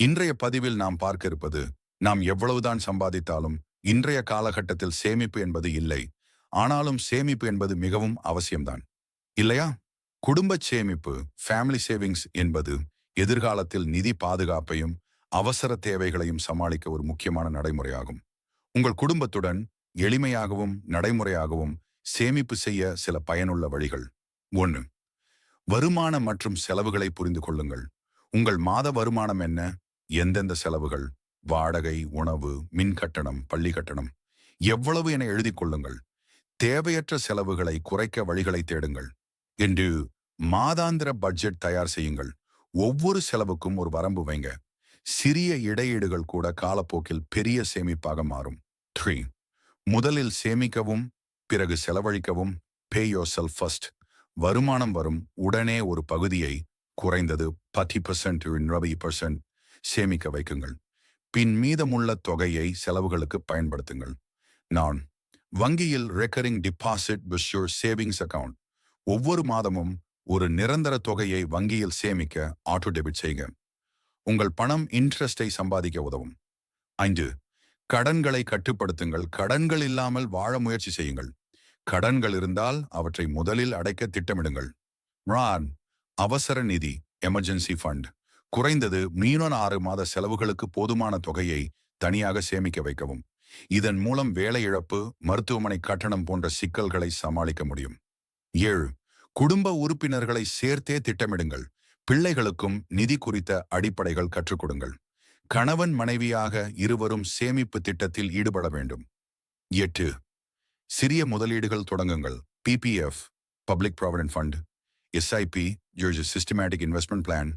இன்றைய பதிவில் நாம் பார்க்க இருப்பது நாம் எவ்வளவுதான் சம்பாதித்தாலும் இன்றைய காலகட்டத்தில் சேமிப்பு என்பது இல்லை. ஆனாலும் சேமிப்பு என்பது மிகவும் அவசியம்தான். இல்லையா? குடும்ப சேமிப்பு ஃபேமிலி சேவிங்ஸ் என்பது எதிர்காலத்தில் நிதி பாதுகாப்பையும் அவசர தேவைகளையும் சமாளிக்க ஒரு முக்கியமான நடைமுறையாகும். உங்கள் குடும்பத்துடன் எளிமையாகவும் நடைமுறையாகவும் சேமிப்பு செய்ய சில பயனுள்ள வழிகள். ஒன்று வருமானம் மற்றும் செலவுகளை புரிந்து கொள்ளுங்கள். உங்கள் மாத வருமானம் என்ன? எந்தெந்த செலவுகள்? வாடகை உணவு மின் கட்டணம் பள்ளி கட்டணம். எவ்வளவு என எழுதி கொள்ளுங்கள். தேவையற்ற செலவுகளை குறைக்க வழிகளை தேடுங்கள். என்று மாதாந்திர பட்ஜெட் தயார் செய்யுங்கள். ஒவ்வொரு செலவுக்கும் ஒரு வரம்பு வைங்க. சிறிய இடையீடுகள் கூட காலப்போக்கில் பெரிய சேமிப்பாக மாறும். த்ரீ முதலில் சேமிக்கவும் பிறகு செலவழிக்கவும் பே யோர் செல்ஃப் ஃபர்ஸ்ட் வருமானம் வரும் உடனே ஒரு பகுதியை குறைந்தது பத்து பர்சன்ட் பர்சன்ட் சேமிக்க வைக்குங்கள். பின் மீதமுள்ள தொகையை செலவுகளுக்கு பயன்படுத்துங்கள். நான் வங்கியில் ரெக்கரிங் டிபாசிட் பிஷ்யூர் சேவிங்ஸ் அக்கவுண்ட் ஒவ்வொரு மாதமும் ஒரு நிரந்தர தொகையை வங்கியில் சேமிக்க ஆட்டோ டெபிட் செய்யுங்க உங்கள் பணம் இன்ட்ரெஸ்டை சம்பாதிக்க உதவும். ஐந்து கடன்களை கட்டுப்படுத்துங்கள். கடன்கள் இல்லாமல் வாழ முயற்சி செய்யுங்கள். கடன்கள் இருந்தால் அவற்றை முதலில் அடைக்க திட்டமிடுங்கள். ரான் அவசர நிதி எமர்ஜென்சி ஃபண்ட் குறைந்தது மீனோன் ஆறு மாத செலவுகளுக்கு போதுமான தொகையை தனியாக சேமிக்க வைக்கவும். இதன் மூலம் வேலை இழப்பு மருத்துவமனை கட்டணம் போன்ற சிக்கல்களை சமாளிக்க முடியும். ஏழு. குடும்ப உறுப்பினர்களை சேர்த்தே திட்டமிடுங்கள். பிள்ளைகளுக்கும் நிதி குறித்த அடிப்படைகள் கற்றுக் கொடுங்கள். கணவன் மனைவியாக இருவரும் சேமிப்பு திட்டத்தில் ஈடுபட வேண்டும். எட்டு. சிறிய முதலீடுகள் தொடங்குங்கள். PPF public provident fund SIP use systematic investment plan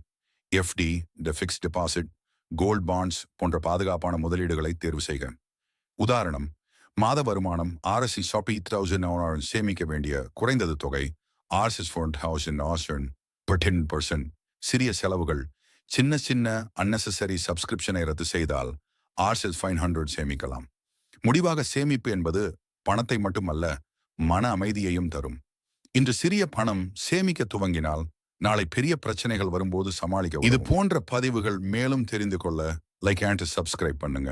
FD the fixed deposit gold bonds போன்ற பாதுகாப்பான முதலீடுகளை தேர்வு செய்க. உதாரணம் மாத வருமானம் ஆர்எஸ்சி ஷாப்பி தௌசண்ட் சேமிக்க வேண்டிய குறைந்தது தொகை ஆர்எஸ்எஸ் ஃபோன் தௌசண்ட் ஆசன் per டென் பர்சன்ட் சிறிய செலவுகள் சின்ன சின்ன அன்னெசரி சப்ஸ்கிரிப்ஷனை ரத்து செய்தால் ஆர்எஸ்எஸ் ஃபைவ் ஹண்ட்ரட் சேமிக்கலாம். முடிவாக சேமிப்பு என்பது பணத்தை மட்டுமல்ல மன அமைதியையும் தரும். இன்று சிறிய பணம் சேமிக்க துவங்கினால் நாளை பெரிய பிரச்சனைகள் வரும்போது சமாளிக்க இது போன்ற பதிவுகள் மேலும் தெரிந்து கொள்ள லைக் அண்ட் சப்ஸ்கிரைப் பண்ணுங்க.